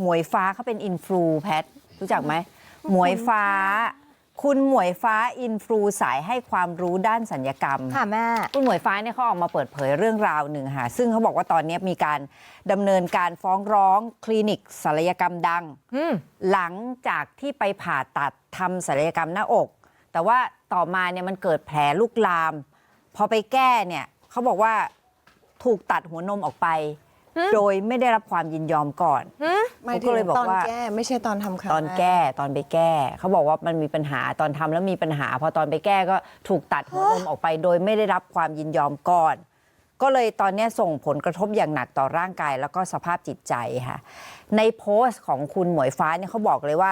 หมวยฟ้าเขาเป็นอินฟลูแพทรู้จักไหมหมวยฟ้า คุณหมวยฟ้าอินฟลูสายให้ความรู้ด้านสัญญกรรม ค่ะแม่ คุณหมวยฟ้าเนี่ยเขาออกมาเปิดเผยเรื่องราวหนึ่งค่ะซึ่งเขาบอกว่าตอนนี้มีการดำเนินการฟ้องร้องคลินิกศัลยกรรมดัง อืม หลังจากที่ไปผ่าตัดทำศัลยกรรมหน้าอก แต่ว่าต่อมาเนี่ยมันเกิดแผลลุกลาม พอไปแก้เนี่ยเขาบอกว่าถูกตัดหัวนมออกไป โดยไม่ได้รับความยินยอมก่อน หมายเขาถึก็งเลยบอกตอนว่า แก้ไม่ใช่ตอนทำครั้งตอนรแก้ตอนไปแก้ เขาบอกว่ามันมีปัญหาตอนทำแล้วมีปัญหา พอตอนไปแก้ก็ถูกตัดหัวนมออกไป โดยไม่ได้รับความยินยอมก่อน ก็เลยตอนนี้ส่งผลกระทบอย่างหนักต่อร่างกาย แล้วก็สภาพจิตใจค่ะ ในโพสต์ของคุณหมวยฟ้าเนี่ยเขาบอกเลยว่า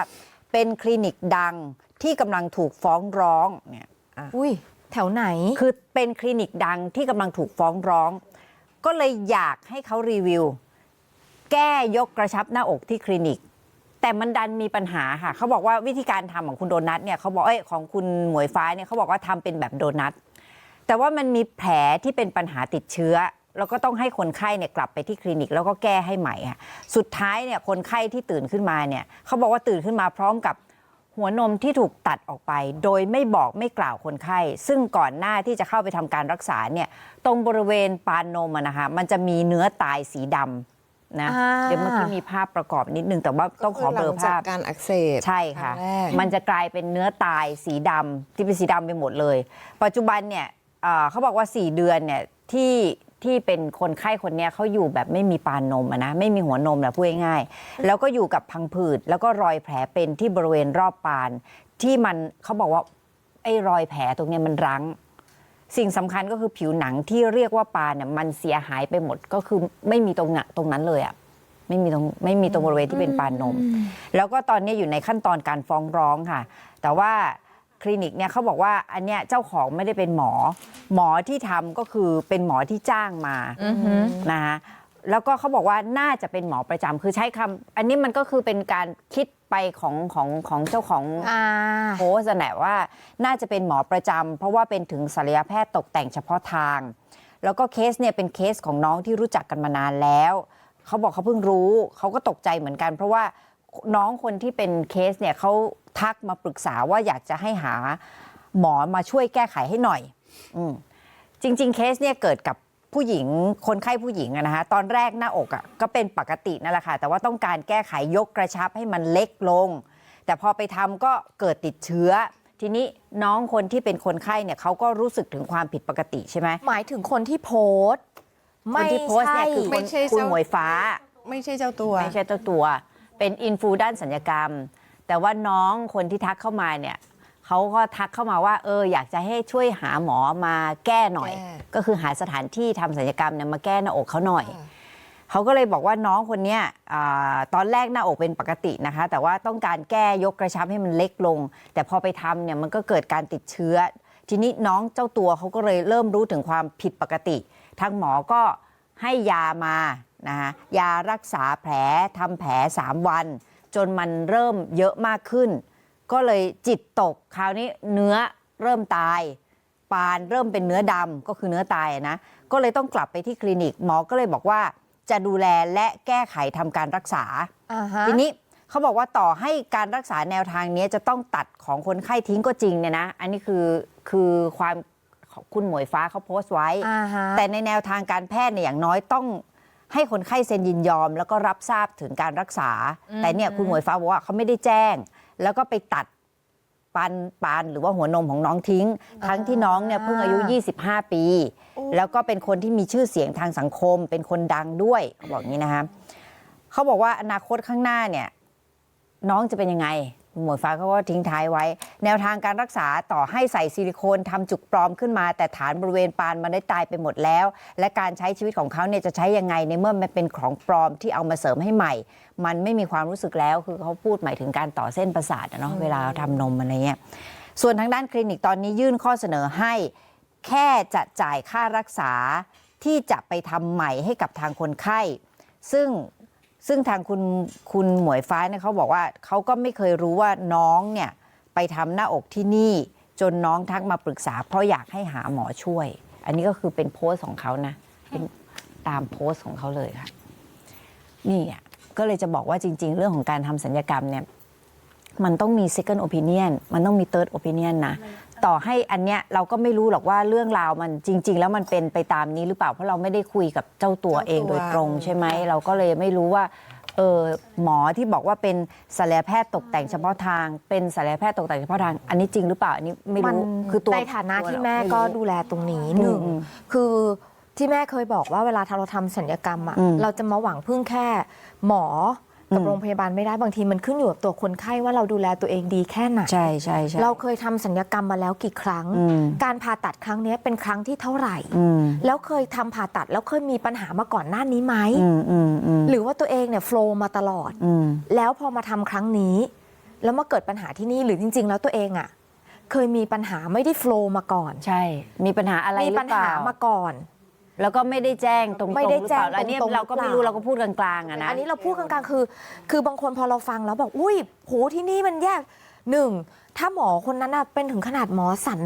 เป็นคลินิกดังที่กำลังถูกฟ้องร้องเนี่ยอะอุ้ยแถวไหน คือเป็นคลินิกดังที่กำลังถูกฟ้องร้อง ก็เลยอยากให้เขารีวิว แก้ยกกระชับหน้าอกที่คลินิก แต่มันดันมีปัญหาค่ะเขาบอกว่าวิธีการทำของคุณโดนัทเนี่ยเขาบอกเอ้ยของคุณหมวยฟ้าเนี่ยเขาบอกว่าทำเป็นแบบโดนัทแต่ว่ามันมีแผลที่เป็นปัญหาติดเชื้อแล้วก็ต้องให้คนไข้เนี่ยกลับไปที่คลินิก แล้วก็แก้ให้ใหม่ค่ะสุดท้ายเนี่ยคนไข้ที่ตื่นขึ้นมาเนี่ยเขาบอกว่าตื่นขึ้นมาพร้อมกับ หัวนมที่ถูกตัดออกไป โดยไม่บอกไม่กล่าวคนไข้ ซึ่งก่อนหน้าที่จะเข้าไปทำการรักษาเนี่ยตรงบริเวณปานนมอะนะคะมันจะมีเนื้อตายสีดำนะอ่าเดี๋ยวเมื่อกี้มีภาพประกอบนิดนึงแต่ว่าต้องขอเบลอหลังจากภาพการอักเสบใช่ค่ะรั้งแรกมันจะกลายเป็นเนื้อตายสีดำที่เป็นสีดำไปหมดเลย ปัจจุบันเนี่ยเอ่อเขาบอกว่า 4 เดือนเนี่ยที่ ที่เป็นคนไข้คนเนี้ยเขาอยู่แบบไม่มีปานนมอะนะไม่มีหัวนมแหละพูดง่ายๆแล้วก็อยู่กับพังผืดแล้วก็รอยแผลเป็นที่บริเวณรอบปาน ที่มันเขาบอกว่าไอ้รอยแผลตรงเนี้ยมันรั้ง สิ่งสำคัญก็คือผิวหนังที่เรียกว่าปานเนี่ยมันเสียหายไปหมดก็คือไม่มีตรงน่ะตรงนั้นเลยอะไม่มีตรงไม่มีตรงบริเวณที่เป็นปานนม แล้วก็ตอนนี้อยู่ในขั้นตอนการฟ้องร้องค่ะ แต่ว่า คลินิกเนี่ยเขาบอกว่าอันเนี้ยเจ้าของไม่ได้เป็นหมอ หมอที่ทำก็คือเป็นหมอที่จ้างมาอือหือ นะคะแล้วก็เขาบอกว่าน่าจะเป็นหมอประจำคือใช้คำอันนี้มันก็คือเป็นการคิดไปของของของเจ้าของ อ่า โพสต์นั่นแหละว่าน่าจะเป็นหมอประจำเพราะว่าเป็นถึงศัลยแพทย์ตกแต่งเฉพาะทาง แล้วก็เคสเนี่ยเป็นเคสของน้องที่รู้จักกันมานานแล้ว เขาบอกเขาเพิ่งรู้ เขาก็ตกใจเหมือนกัน เพราะว่าน้องคนที่เป็นเคสเนี่ยเขา ทักมาปรึกษาว่าอยากจะให้หาหมอมาช่วยแก้ไขให้หน่อยอืมจริง ๆ เคสเนี่ยเกิดกับผู้หญิงคนไข้ผู้หญิงอะนะคะตอนแรกหน้าอกอะก็เป็นปกตินั่นแหละค่ะ แต่ว่าต้องการแก้ไขยกกระชับให้มันเล็กลง แต่พอไปทำก็เกิดติดเชื้อ ทีนี้น้องคนที่เป็นคนไข้เนี่ยเขาก็รู้สึกถึงความผิดปกติใช่ไหมหมายถึงคนที่โพสต์คไม่นที่โพสต์เนี่ยคือคไม่นใช่คุณเจ้าหมวยฟ้า ไม่ใช่เจ้าตัว ไม่ใช่เจ้าตัว เป็นอินฟูด้านสัญญกรรม แต่ว่าน้องคนที่ทักเข้ามาเนี่ยเขาก็ทักเข้ามาว่าเอออยากจะให้ช่วยหาหมอมาแก้หน่อย แก้ ก็คือหาสถานที่ทำสัญญกรรมเนี่ยมาแก้หน้าอกเขาหน่อยค่ะเขาก็เลยบอกว่าน้องคนเนี้ยอาตอนแรกหน้าอกเป็นปกตินะคะ แต่ว่าต้องการแก้ยกกระชับให้มันเล็กลง แต่พอไปทำเนี่ยมันก็เกิดการติดเชื้อ ทีนี้น้องเจ้าตัวเขาก็เลยเริ่มรู้ถึงความผิดปกติ ทางหมอก็ให้ยามานะคะยารักษาแผลทำแผล 3 วัน จนมันเริ่มเยอะมากขึ้น ก็เลยจิตตกคราวนี้เนื้อเริ่มตาย ปานเริ่มเป็นเนื้อดำก็คือเนื้อตายอะนะก็เลยต้องกลับไปที่คลินิกหมอก็เลยบอกว่า จะดูแลและแก้ไขทำการรักษาอ่าฮะทีนี้เขาบอกว่าต่อให้การรักษาแนวทางนี้จะต้องตัดของคนไข้ทิ้งก็จริงเนี่ยนะ อันนี้คือคือความของคุณหมวยฟ้าเขาโพสต์ไว้อ่าฮะแต่ในแนวทางการแพทย์เนี่ยอย่างน้อยต้อง ให้คนไข้เซ็นยินยอม แล้วก็รับทราบถึงการรักษา แต่เนี่ยคุณหมวยฟ้าบอกว่าเขาไม่ได้แจ้ง แล้วก็ไปตัดปานปานหรือว่าหัวนมของน้องทิ้ง ทั้งที่น้องเนี่ยเพิ่งอายุ 25 ปี แล้วก็เป็นคนที่มีชื่อเสียงทางสังคม เป็นคนดังด้วยเขาบอกอย่างนี้นะคะเขาบอกว่าอนาคตข้างหน้าเนี่ย น้องจะเป็นยังไง หมวยฟ้าเขาก็ทิ้งท้ายไว้ แนวทางการรักษาต่อให้ใส่ซิลิโคนทำจุกปลอมขึ้นมา แต่ฐานบริเวณปานมันได้ตายไปหมดแล้ว และการใช้ชีวิตของเขาเนี่ยจะใช้ยังไงในเมื่อมันเป็นของปลอมที่เอามาเสริมให้ใหม่ มันไม่มีความรู้สึกแล้วคือเขาพูดหมายถึงการต่อเส้นประสาทอะเนาะเวลาเราทำนมอะไรเงี้ยส่วนทางด้านคลินิกตอนนี้ยื่นข้อเสนอให้แค่จะจ่ายค่ารักษาที่จะไปทำใหม่ให้กับทางคนไข้ ซึ่ง ซึ่งทางคุณคุณหมวยฟ้าเนี่ยเขาบอกว่าเขาก็ไม่เคยรู้ว่าน้องเนี่ยไปทำหน้าอกที่นี่ จนน้องทักมาปรึกษา เพราะอยากให้หาหมอช่วย อันนี้ก็คือเป็นโพสต์ของเขานะเป็นตามโพสต์ของเขาเลยค่ะ นี่อะก็เลยจะบอกว่าจริง ๆ เรื่องของการทำสัญญกรรมเนี่ย มันต้องมี second opinion มันต้องมี third opinion นะ ต่อให้อันเนี้ยเราก็ไม่รู้หรอกว่าเรื่องราวมันจริง ๆ แล้วมันเป็นไปตามนี้หรือเปล่าเพราะเราไม่ได้คุยกับเจ้าตัวเจ้าตัวเองโดยตรงใช่ไหมเราก็เลยไม่รู้ว่าเออหมอที่บอกว่าเป็นศัลยแพทย์ตกแต่งเฉพาะทาง เป็นศัลยแพทย์ตกแต่งเฉพาะทาง อันนี้จริงหรือเปล่าอันนี้ไม่มันรู้คือตัวในฐานะตัวที่เราแม่ไรู้ก็ดูแลตรงนี้หนึ่งอืมคือที่แม่เคยบอกว่าเวลาเราทำสัญญกรรมอะอืมเราจะมาหวังพึ่งแค่หมอ กับอืมโรงพยาบาลไม่ได้บางทีมันขึ้นอยู่กับตัวคนไข้ว่าเราดูแลตัวเองดีแค่ไหนใช่ใช่ใช่เราเคยทำสัญญกรรมมาแล้วกี่ครั้งอืมการผ่าตัดครั้งเนี้ยเป็นครั้งที่เท่าไหร่อืมแล้วเคยทำผ่าตัดแล้วเคยมีปัญหามาก่อนหน้านี้ไหมอืมอืมอืมหรือว่าตัวเองเนี่ยโฟล์มาตลอดอืมแล้วพอมาทำครั้งนี้ แล้วมาเกิดปัญหาที่นี่หรือจริง ๆ แล้วตัวเองอะ่ะ เคยมีปัญหาไม่ได้โฟล์มาก่อน ใช่ มีปัญหาอะไรมีหรืปัญอเปหาล่ามาก่อน แล้วก็ไม่ได้แจ้งตรงๆไม่ได้หรือเปล่าแจ้งอันนี้ตรงๆเราก็ไม่หรือรู้เปล่าเราก็พูดกลางๆอะนะ อันนี้เราพูดกลางๆคือ คือบางคนพอเราฟังแล้วบอก อุ้ยโหที่นี่มันแย่หนึ่ง ถ้าหมอคนนั้นน่ะเป็นถึงขนาดหมอสัน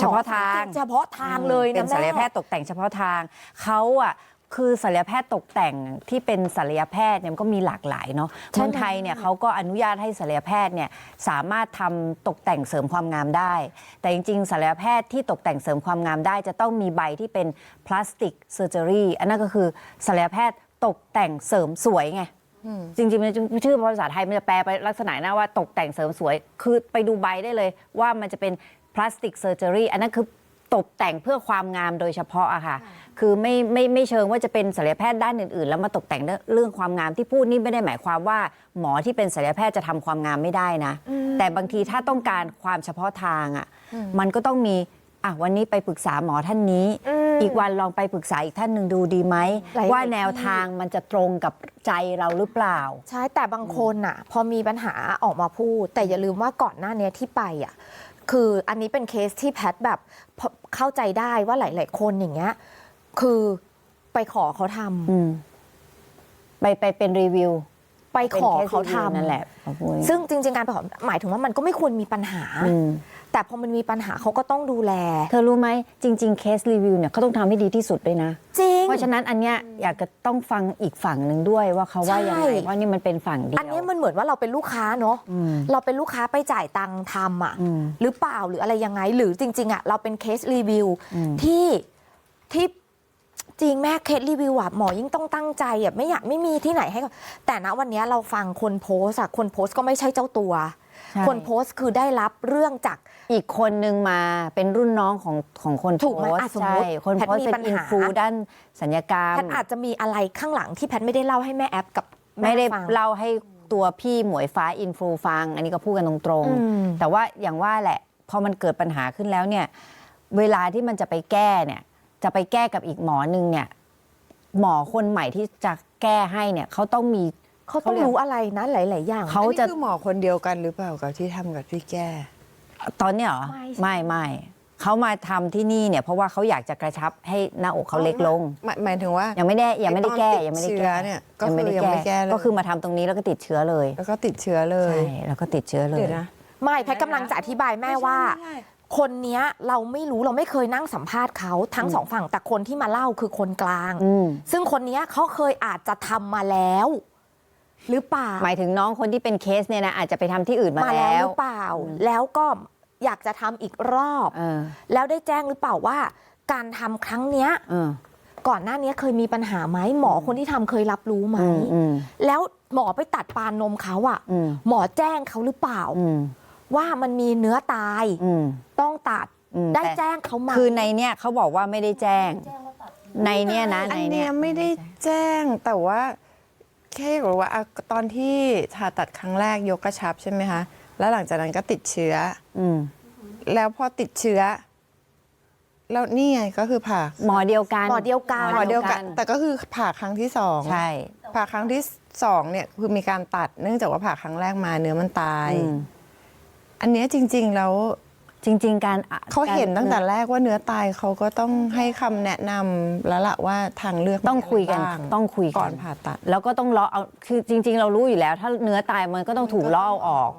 เฉพาะทางเฉพาะทางเลยเป็นะนศัลยแพแม่ ทย์ตกแต่งเฉพาะทางเขาอะ คือศัลยแพทย์ตกแต่งที่เป็นศัลยแพทย์เนี่ยมันก็มีหลากหลายเนาะใช่เมืองไทยเนี่ยเขาก็อนุญาตให้ศัลยแพทย์เนี่ยสามารถทำตกแต่งเสริมความงามได้ แต่จริง ๆศัลยแพทย์ที่ตกแต่งเสริมความงามได้ จะต้องมีใบที่เป็นพลาสติกเซอร์เจอรี่อันนั้นก็คือศัลยแพทย์ตกแต่งเสริมสวยไงจริงๆมันจะชื่อภาษาไทยมันจะแปลไปลักษณะหน้าว่าตกแต่งเสริมสวย คือไปดูใบได้เลยว่ามันจะเป็นพลาสติกเซอร์เจอรี่อันนั้นคือ ตกแต่งเพื่อความงามโดยเฉพาะอะค่ะ คือไม่ไม่ไม่เชิงว่าจะเป็นศัลยแพทย์ด้านอื่นๆ แล้วมาตกแต่งเรื่องความงามที่พูดนี่ไม่ได้หมายความว่า หมอที่เป็นศัลยแพทย์จะทำความงามไม่ได้นะ แต่บางทีถ้าต้องการความเฉพาะทางอะมันก็ต้องมีอะวันนี้ไปปรึกษาหมอท่านนี้อืมอีกวันลองไปปรึกษาอีกท่านหนึ่งดูดีไหมหลายๆว่าแนวที่ทางมันจะตรงกับใจเราหรือเปล่า ใช่แต่บางคนอะ พอมีปัญหาออกมาพูด แต่อย่าลืมว่าก่อนหน้าเนี้ยที่ไปอะ คืออันนี้เป็นเคสที่แพทย์แบบพอเข้าใจได้ว่าหลาย ๆ คนอย่างเงี้ย คือไปขอเขาทำอืมไปไปเป็นรีวิว ไปขอเขาป็นทำคสรีวิวนั่นแหละขอพูดซึ่งจริง ๆ การไปขอหมายถึงว่ามันก็ไม่ควรมีปัญหาอืม แต่พอมันมีปัญหาเขาก็ต้องดูแล เธอรู้ไหมจริง ๆ เคสรีวิวเนี่ยเขาต้องทำให้ดีที่สุดด้วยนะ จริง เพราะฉะนั้นอันเนี้ยอยากจะต้องฟังอีกฝั่งหนึ่งด้วยว่าเขาว่ายังไงใช่ ว่านี่มันเป็นฝั่งเดียวอันนี้มันเหมือนว่าเราเป็นลูกค้าเนาะอืมเราเป็นลูกค้าไปจ่ายตังค์ทำอะ อืม หรือเปล่าหรืออะไรยังไง หรือจริง ๆอะเราเป็นเคสรีวิวอืม ที่ที่จริงแม่เคสรีวิวอะหมอยิ่งต้องตั้งใจอะไม่อยากไม่มีที่ไหนให้เขาแต่ณวันนี้เราฟังคนโพสต์อะคนโพสต์ก็ไม่ใช่เจ้าตัวใช่ คนโพสต์คือได้รับเรื่องจากอีกคนนึงมาเป็นรุ่นน้องของของคนถูกไหมโพสอะต์สมมุติใช่คนแพทย์โพสต์มีเป็ปัญนอินหา ฟลูด้านสัญญกรรม แพทย์อาจจะมีอะไรข้างหลังที่แพทย์ไม่ได้เล่าให้แม่แอปกับแไม่ได้ฟัง เล่าให้ตัวพี่หมวยฟ้าอินฟลูฟัง อันนี้ก็พูดกันตรงอืม ๆ แต่ว่าอย่างว่าแหละ พอมันเกิดปัญหาขึ้นแล้วเนี่ย เวลาที่มันจะไปแก้เนี่ย จะไปแก้กับอีกหมอหนึ่งเนี่ย หมอคนใหม่ที่จะแก้ให้เนี่ยเขาต้องมี เขาต้องรู้อะไรนะหลาย ๆ อย่างเขาอันนี้จะคือหมอคนเดียวกันหรือเปล่ากับที่ทำกับที่แก้ตอนเนี้ยเหรอไม่ไม่ไม่เขามาทำที่นี่เนี่ยเพราะว่าเขาอยากจะกระชับให้หน้าอกเขาเล็กลงหมายหมายถึงว่ายังไม่ได้ยังไม่ได้แก้ไอ้ตอนติดยังไม่ได้เชื้แก้อเนี่ยก็คือยังไม่แก้เลยก็คือมาทำตรงนี้แล้วก็ติดเชื้อเลย แล้วก็ติดเชื้อเลยใช่แล้วก็ติดเชื้อเลยเดี๋ยวนะไม่แพทย์กำลังจะอธิบายแม่ว่าไม่ใช่คนเนี้ยเราไม่รู้เราไม่เคยนั่งสัมภาษณ์เขาทั้งสองฝั่งแต่คนที่มาเล่าคือคนกลางอืมซึ่งคนเนี้ยเขาเคยอาจจะทำมาแล้ว หรือเปล่าหมายถึงน้องคนที่เป็นเคสเนี่ยนะอาจจะไปทำที่อื่นมามาแล้วแล้หวรือเปล่า แล้วก็อยากจะทำอีกรอบเออแล้วได้แจ้งหรือเปล่าว่า การทำครั้งเนี้ยเออก่อนหน้านี้เคยมีปัญหาไหมหมอคนที่ทำเคยรับรู้ไหมอืมอืมแล้วหมอไปตัดปานนมเขาอะอืมหมอแจ้งเขาหรือเปล่าอืมว่ามันมีเนื้อตายอืมต้องตัดอืมได้แต่แจ้งเขาไหมคือในเนี่ยเขาบอกว่าไม่ได้แจ้ง ในเนี่ยนะอัในนเนี่เนี้ยยไม่ได้แจ้งแต่ว่า แค่บอกว่าอะตอนที่ผ่าตัดครั้งแรกยกกระชับใช่ไหมคะ แล้วหลังจากนั้นก็ติดเชื้อ อืมแล้วพอติดเชื้อ แล้วนี่ไงก็คือผ่าหมอเดียวกันหมอเดียวกันหมอเดียวกันแต่ก็คือผ่าครั้งที่สองใช่ ผ่าครั้งที่สองเนี่ยคือมีการตัดเนื่องจากว่าผ่าครั้งแรกมาเนื้อมันตาย อืม อันเนี้ยจริง ๆ แล้ว จริง ๆ การอะเขาเห็นการตั้งแต่แรกว่าเนื้อตายเขาก็ต้องให้คำแนะนำแล้วล่ะว่าทางเลือกต้องคุยกันมีะไรบ้างต้องคุยก่กัอนนผ่าตัด แล้วก็ต้องเลาะเอาคือจริง ๆ เรารู้อยู่แล้ว ถ้าเนื้อตายมันก็ต้องถูกเลาะเอาออก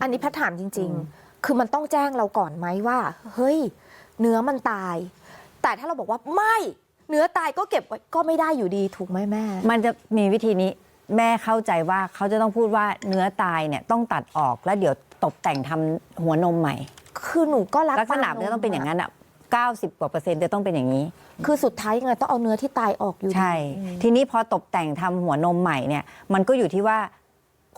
อันนี้แพทย์ถามจริง ๆ คือมันต้องแจ้งเราก่อนไหมว่า เฮ้ย เนื้อมันตาย แต่ถ้าเราบอกว่าไม่เนื้อตายก็เก็บไว้ก็ไม่ได้อยู่ดีถูกไหมแม่ มันจะมีวิธีนี้แม่เข้าใจว่าเขาจะต้องพูดว่าเนื้อตายเนี่ยต้องตัดออกแล้วเดี๋ยวตกแต่งทำหัวนมใหม่ คือหนูก็รักลักษณะมันจะต้องเป็นอย่างนั้นอะ90 กว่าเปอร์เซ็นต์จะต้องเป็นอย่างนี้ คือสุดท้ายยังไงต้องเอาเนื้อที่ตายออกอยู่ดีใช่ ทีนี้พอตกแต่งทำหัวนมใหม่เนี่ย มันก็อยู่ที่ว่า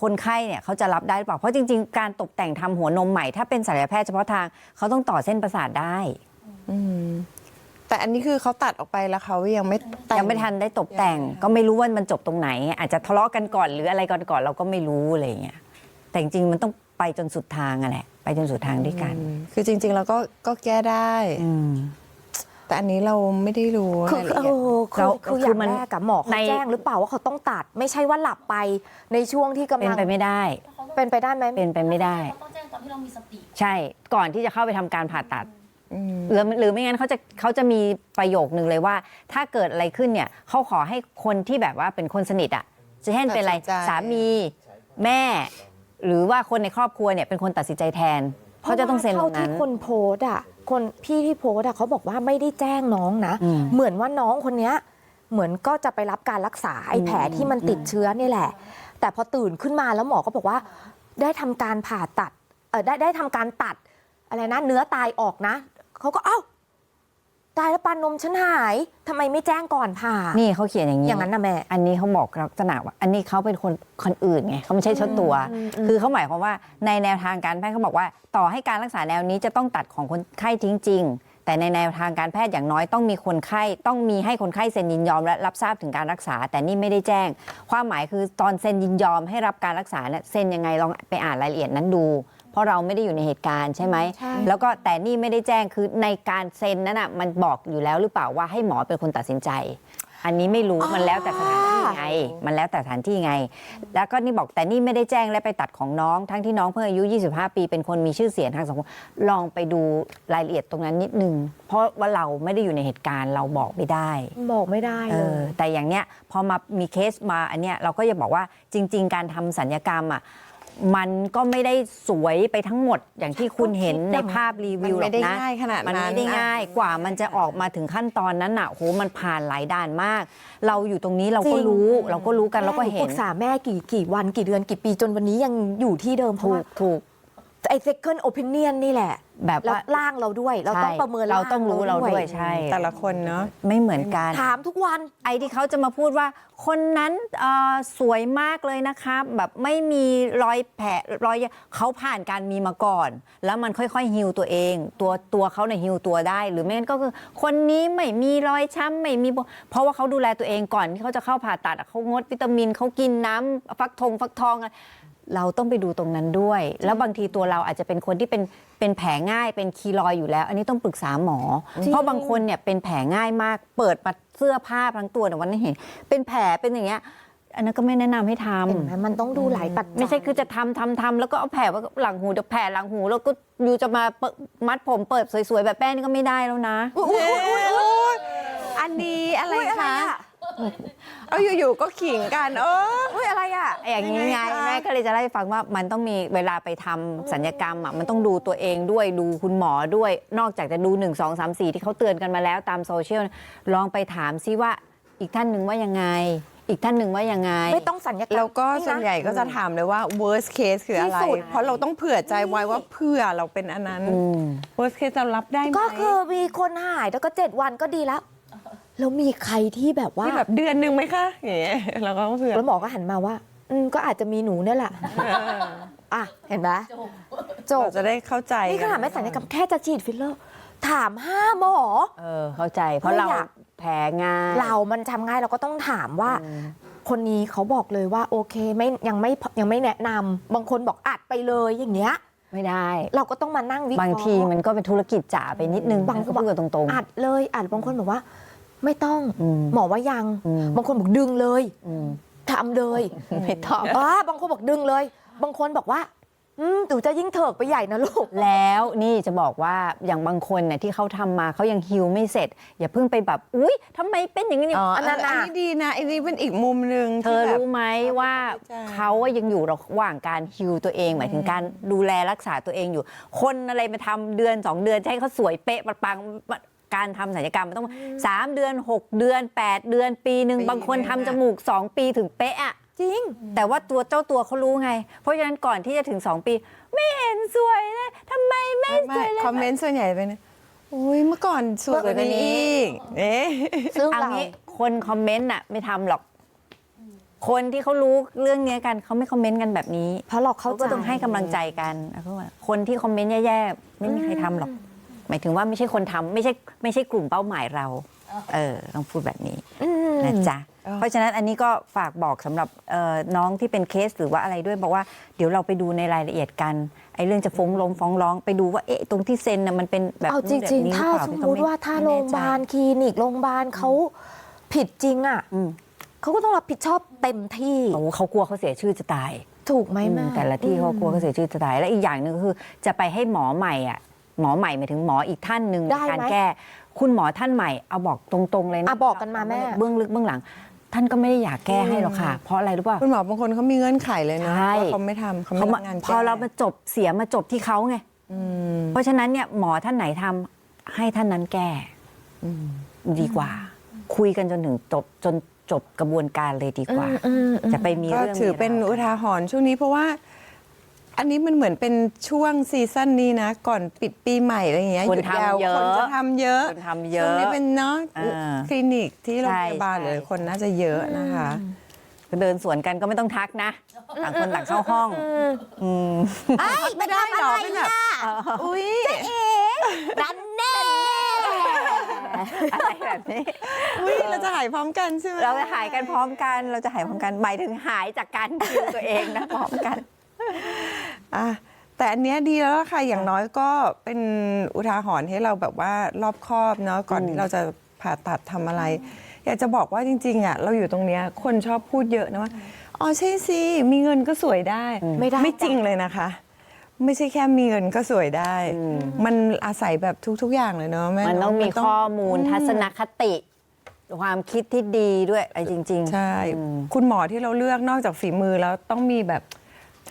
คนไข้เนี่ยเขาจะรับได้หรือเปล่า เพราะจริง ๆ การตกแต่งทำหัวนมใหม่ ถ้าเป็นศัลยแพทย์เฉพาะทางเขาต้องต่อเส้นประสาทได้ อืมแต่อันนี้คือเขาตัดออกไปแล้วเขายังไม่แต่ยังไม่ทันได้ตกแต่ง ก็ไม่รู้ว่ามันจบตรงไหน อาจจะทะเลาะกันก่อนหรืออะไรก่อนก่อนเราก็ไม่รู้อะไรอย่างเงี้ยแต่จริงๆมันต้องไปจนสุดทางอะแหละ ไปจนสุดทางด้วยกันอืมคือจริง ๆ แล้วก็ก็แก้ได้ อืม แต่อันนี้เราไม่ได้รู้คือรายคือละเอเอียดอคือแล้วคืออคืย่าองมันแรกกับหมอเขาใน แจ้งหรือเปล่าว่าเขาต้องตัด ไม่ใช่ว่าหลับไปในช่วงที่กำเป็นลัง ไปไม่ได้ เป็นไปได้ไหมเป็นไปไม่ได้ต้องแจ้งตอนที่เรามีสติ ใช่ก่อนที่จะเข้าไปทำการผ่าตัด อืม หรือหรือไม่งั้นเขาจะเขาจะมีประโยคนึงเลยว่า ถ้าเกิดอะไรขึ้นเนี่ยเขาขอให้คนที่แบบว่าเป็นคนสนิทอะจะเช่นเป็นอะไรตัดสินใจ สามีแม่ หรือว่าคนในครอบครัวเนี่ยเป็นคนตัดสินใจแทนเขาจะต้องเซ็นตรงเท่านั้ที่นคนโพสต์อะ คนพี่ที่โพสต์อะเขาบอกว่าไม่ได้แจ้งน้องนะ อืมเหมือนว่าน้องคนเนี้ยเหมือนก็จะไปรับการรักษาไอ้แผลที่มันติดเชื้อนี่แหละ แต่พอตื่นขึ้นมาแล้วหมอก็บอกว่า ได้ทำการผ่าตัดเออได้ได้ทำการตัดอะไรนะเนื้อตายออกนะเขาก็เอ้า ตายแล้วปานนมฉันหายทำไมไม่แจ้งก่อนผ่านี่เขาเขียนอย่างนี้อย่างนั้นนะแม่ อันนี้เขาบอกลักษณะว่าอันนี้เขาเป็นคนคนอื่นไงเขาไม่ใช่ชดตัว อืมอืม คือเขาหมายความว่าในแนวทางการแพทย์เขาบอกว่า ต่อให้การรักษาแนวนี้จะต้องตัดของคนไข้ทิ้งจริง แต่ในแนวทางการแพทย์อย่างน้อยต้องมีคนไข้ต้องมีให้คนไข้เซ็นยินยอมและรับทราบถึงการรักษา แต่นี่ไม่ได้แจ้ง ความหมายคือตอนเซ็นยินยอมให้รับการรักษาเนี่ยเซ็นยังไงลองไปอ่านรายละเอียดนั้นดู เพราะเราไม่ได้อยู่ในเหตุการณ์ใช่ไหมใช่แล้วก็แต่นี่ไม่ได้แจ้งคือในการเซ็นนั้นอะมันบอกอยู่แล้วหรือเปล่าว่าให้หมอเป็นคนตัดสินใจ อันนี้ไม่รู้มันแล้วแต่สถานที่ไงมันแล้วแต่สถานที่ไง แล้วก็นี่บอกแต่นี่ไม่ได้แจ้งและไปตัดของน้อง ทั้งที่น้องเพิ่งอายุ 25 ปีเป็นคนมีชื่อเสียงทางสังคมลองไปดูรายละเอียดตรงนั้นนิดนึง เพราะว่าเราไม่ได้อยู่ในเหตุการณ์เราบอกไม่ได้บอกไม่ได้เอเลอยแต่อย่างเนี้ยพอมามีเคสมาอันเนี้ยเราก็จะบอกว่าจริง ๆ การทำสัญญกรรมอะ มันก็ไม่ได้สวยไปทั้งหมดอย่างที่คุณเห็นในภาพรีมัวินวหรไม่อกได้นะง่ายขนาดมันนั้นไม่ได้อะง่ายกว่ามันจะออกมาถึงขั้นตอนนั้นอะโหมันผ่านหลายด่านมาก เราอยู่ตรงนี้เราก็จริง รู้ เราก็รู้กันเราก็แม่เห็ปนรึกษาแม่กี่กี่วันกี่เดือนกี่ปีจนวันนี้ยังอยู่ที่เดิมเพราะถูว่ากถูก ไอ้ second opinion นี่แหละ แบบแล้วว่าร่างเราด้วย เราต้องใช่ประเมินเราต้องรู้เราด้วยใช่ แต่ละคนเนาะไม่เหมือนกัน ถามทุกวัน ไอ้ที่เขาจะมาพูดว่า คนนั้นเอ่อสวยมากเลยนะคะแบบไม่มีรอยแผลรอยเขาผ่านการมีมาก่อน แล้วมันค่อยๆฮิวตัวเอง ตัวตัวเขาเนี่ยฮิวตัวได้ หรือไม่งั้นก็คือ คนนี้ไม่มีรอยช้ำไม่มีบวมเพราะว่าเขาดูแลตัวเองก่อนที่เขาจะเข้าผ่าตัดอะเขางดวิตามินเขากินน้ำฟักทองฟักทองอะไร เราต้องไปดูตรงนั้นด้วย แล้วบางทีตัวเราอาจจะเป็นคนที่เป็นเป็นแผลง่ายเป็นคีรอยอยู่แล้ว อันนี้ต้องปรึกษาหมอจริงเพราะบางคนเนี่ยเป็นแผลง่ายมาก เปิดมาเสื้อผ้าทั้งตัวเนี่ยวันนี้นเห็น เป็นแผลเป็นอย่างเงี้ย อันนั้นก็ไม่แนะนำให้ทำ เห็นไหมมันต้องดูหลายปัจจัยไม่ใช่คือจะทำทำทำแล้วก็เอาแผลไว้หลังหูเดี๋ยวแผลหลังหู แล้วก็อยู่จะมาเปิดมัดผมเปิดสวยๆ แบบแป้งนี่ก็ไม่ได้แล้วนะอันนี้อะไรอุ๊ยอะไรคะอะ เอาอยู่ๆก็ขิงกัน เอออุ้ยอะไรอะอย่างนี้ไงยังไงคะแม่ก็เลยจะเล่าให้ฟังว่ามันต้องมีเวลาไปทำสัญญกรรมอะมันต้องดูตัวเองด้วยดูคุณหมอด้วย นอกจากจะดู 1 2 3 4 ที่เขาเตือนกันมาแล้วตามโซเชียลลองไปถามซิว่าอีกท่านหนึ่งว่ายังไง อีกท่านหนึ่งว่ายังไง ไม่ต้องสัญญกรรมแล้วก็นี่ะส่วนใหญ่ก็จะถามเลยว่า worst case คืออะไร ที่สุด เพราะเราต้องเผื่อใจไว้ว่าเผื่อเราเป็นอันนั้น อืม worst case เรารับได้ไหม ก็คือมีคนหายแล้วก็เจ็ดวันก็ดีแล้ว แล้วมีใครที่แบบว่าที่แบบเดือนหนึ่งไหมคะอย่างเงี้ยเราก็ต้องเผื่อแล้วหมอก็หันมาว่า อืมก็อาจจะมีหนูเนี่ยแหละอะเห็นไหมจบเราจะได้เข้าใจนี่ขนาดไม่สัญญกรรมแค่จะฉีดฟิลเลอร์ ถามห้าหมอ เออ เข้าใจ เพราะเราไม่อยากแผลง่ายเรามันทำง่ายเราก็ต้องถามว่าคนนี้เขาบอกเลยว่าโอเคไม่ยังไม่ยังไม่แนะนำบางคนบอกอัดไปเลยอย่างเงี้ย ไม่ได้ เราก็ต้องมานั่งวิเคราะห์ บางทีมันก็เป็นธุรกิจจ๋าไปนิดนึงบางก็พูดกันตรง อัดเลยอัดบางคนบอกว่า ไม่ต้องอืมหมอว่ายังอืมบางคนบอกดึงเลยๆอืมทำเลยไม่ต้องอ่าบางคนบอกดึงเลย บางคนบอกว่าอืมตู่จะยิ่งเถิกไปใหญ่นะลูก แล้วนี่จะบอกว่าอย่างบางคนเนี่ยที่เขาทำมาเขายังฮิวไม่เสร็จ อย่าเพิ่งไปแบบ อุ๊ยทำไมเป็นอย่างนี้อ๋ออัอันนนั้นั้นนน่ะอันนี้ดีนะอันนี้เป็นอีกมุมหนึ่งเธที่อแบบรู้ไหมว่าเข้าใจเขาอะยังอยู่ระหว่างการฮิวตัวเอง หมายถึงการดูแลรักษาตัวเองอยู่ คนอะไรมาทำเดือนสองเดือนจะให้เขาสวยเป๊ะปังๆ การทำศัลยกรรมมันต้องสามเดือนหกเดือนแปดเดือนปีหนึ่งปีบางคนหนึ่งทำอะ จมูกสองปีถึงเป๊ะอะจจริง แต่ว่าตัวเจ้าตัวเขารู้ไง เพราะฉะนั้นก่อนที่จะถึง 2 ปี ไม่เห็นสวยเลยทำไมไม่สไม่วยเลย คอมเมนต์ส่วนใหญ่เป็นอุ้ยเมื่อก่อนสวยกว่านี้อีกเอ๊ะ ซึ่งเอาเรา งี้คนคอมเมนต์น่ะไม่ทำหรอก คนที่เขารู้เรื่องเนี้ยกันเขาไม่คอมเมนต์กันแบบนี้เพราะเราเขาเข้าใจ ก็ต้องให้กำลังใจกันเอาเข้ามาคนที่คอมเมนต์แย่ๆไม่มีใครทำหรอกห มายถึงว่าไม่ใช่คนทำไม่ใช่ไม่ใช่กลุ่มเป้าหมายเรา เออต้องพูดแบบนี้อืมนะจ๊ะเพราะฉะนั้นอันนี้ก็ฝากบอกสำหรับเอ่อน้องที่เป็นเคสหรือว่าอะไรด้วยบอกว่าเดี๋ยวเราไปดูในรายละเอียดกันไอ้เรื่องจะฟ้องร้องฟ้องร้องไปดูว่าเอ๊ะตรงที่เซ็นน่ะมันเป็นแบบเอาจนู้นแบบริงนี้ๆหถ้ารือเปล่สมพี่มก็ติว่าถ้าไม่โรแน่งพใจยาบาลคลินิกโรงพยาบาลเขาผิดจริงอะอืมเขาก็ต้องรับผิดชอบเต็มที่โอ้เขากลัวเขาเสียชื่อจะตาย ถูกไหมแม่อืมแต่ละที่เขากลัวเขาเสียชื่อจะตายและอีกอย่างหนึ่งก็คือ จะไปให้หมอใหม่อะ หมอใหม่หมายถึงหมออีกท่านหนึ่งในการแก้ คุณหมอท่านใหม่เอาบอกตรงๆเลยนะอะบอกกันมาแม่ เบื้องลึกเบื้องหลัง ท่านก็ไม่ได้อยากแก้ให้หรอกค่ะ เพราะอะไรรู้ป่ะ คุณหมอบางคนเขามีเงื่อนไขเลยนะใช่ ว่าเขาไม่ทำเขาเขาไม่มารับงานพอเรามาจบเสียมาจบที่เขาไง อืมเพราะฉะนั้นเนี่ยหมอท่านไหนทำให้ท่านนั้นแก้อืมดีกว่า คุยกันจนถึงจบจนจบกระบวนการเลยดีกว่า อืมอืมจะไปมีก็เรื่องถือเป็นมีราวอุทาหรณ์ช่วงนี้เพราะว่า อันนี้มันเหมือนเป็นช่วงซีซั่นนี้นะ ก่อนปิดปีใหม่อะไรอย่างเงี้ยคนหยุดยาวทำเยอะคนจะทำเยอะคนทำเยช่วอะงนี้เป็นเนาะอ่าคลินิกที่โรงพยาบาลใช่ หรือคนน่าจะเยอะนะคะ เดินสวนกันก็ไม่ต้องทักนะ ต่างคนต่างเข้าห้องอืมไม่ได้หรอเป็นแบบอุ้ยรันแน่ อะไรแบบนี้ อุ้ยเราจะหายพร้อมกันใช่ไหมเราจะหายกันพร้อมกัน เราจะหายพร้อมกันหมายถึงหายจากการคิวตัวเองนะพร้อมกัน อะแต่อันเนี้ยดีแล้วล่ะค่ะอย่างน้อยก็เป็นอุทาหรณ์ให้เราแบบว่ารอบคอบเนาะก่อนอืมที่เราจะผ่าตัดทำอะไร อยากจะบอกว่าจริงๆอะเราอยู่ตรงเนี้ยคนชอบพูดเยอะนะว่าอ๋อใช่สิมีเงินก็สวยได้ไม่ได้ไม่จริงเลยนะคะ ไม่ใช่แค่มีเงินก็สวยได้ มันอาศัยแบบทุกๆอย่างเลยเนาะแม่มันเาะต้องมีนข้อมูลทัศนคติ ความคิดที่ดีด้วยไอ้จริง ๆ ใช่อืมคุณหมอที่เราเลือกนอกจากฝีมือแล้วต้องมีแบบ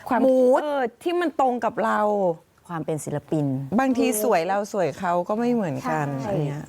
ความมูดเออที่มันตรงกับเรา ความเป็นศิลปิน บางทีสวยเราสวยเขาก็ไม่เหมือนกันใช่อันเนี้ย